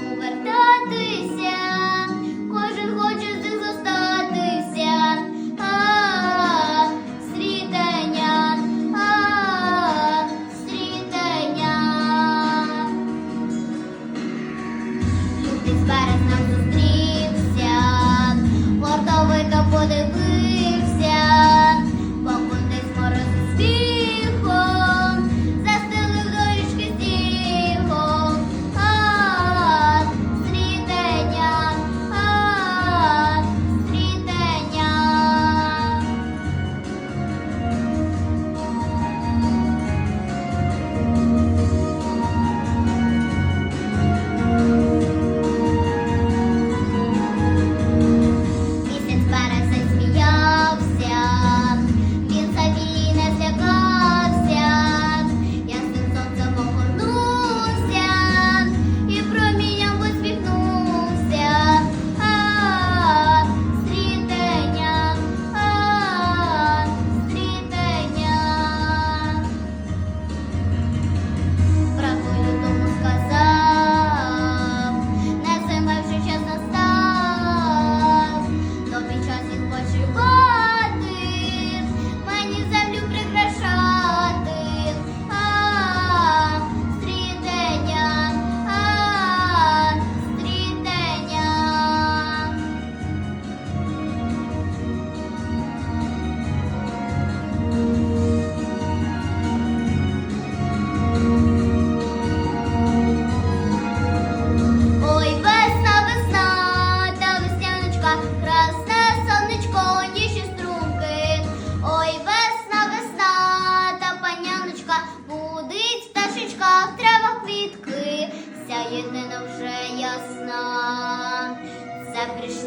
повертатися, кожен хоче зостатися, стрітання, стрітання. Люди з березня зустрівся, готовий до подиви.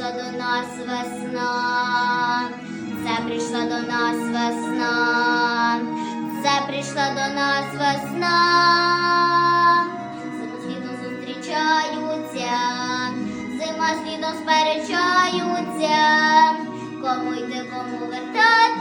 прийшла до нас весна, це прийшла до нас весна, це прийшла до нас весна, зима з літом зустрічаються, зима з літом сперечаються, кому йти, кому вертати.